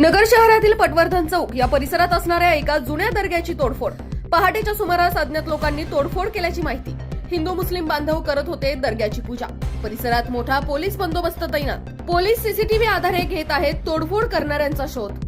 नगर शहरातील पटवर्धन चौक या परिसरात असणाऱ्या एका जुन्या दर्ग्याची तोडफोड. पहाटेच्या सुमारास अज्ञात लोकांनी तोडफोड केल्याची माहिती. हिंदू मुस्लिम बांधव करत होते दर्ग्याची पूजा. परिसरात मोठा पोलीस बंदोबस्त तैनात. पोलीस सीसीटीव्ही आधारे घेत आहेत तोडफोड करणाऱ्यांचा शोध.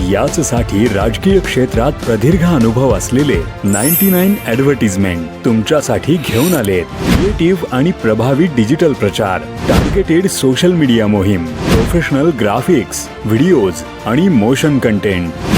याच साठी राजकीय क्षेत्रात प्रदीर्घ अनुभव असलेले नाईन्टी नाईन ऍडव्हर्टिजमेंट तुमच्यासाठी घेऊन आले क्रिएटिव्ह आणि प्रभावी डिजिटल प्रचार टार्गेटेड सोशल मीडिया मोहीम प्रोफेशनल ग्राफिक्स व्हिडिओज आणि मोशन कंटेंट.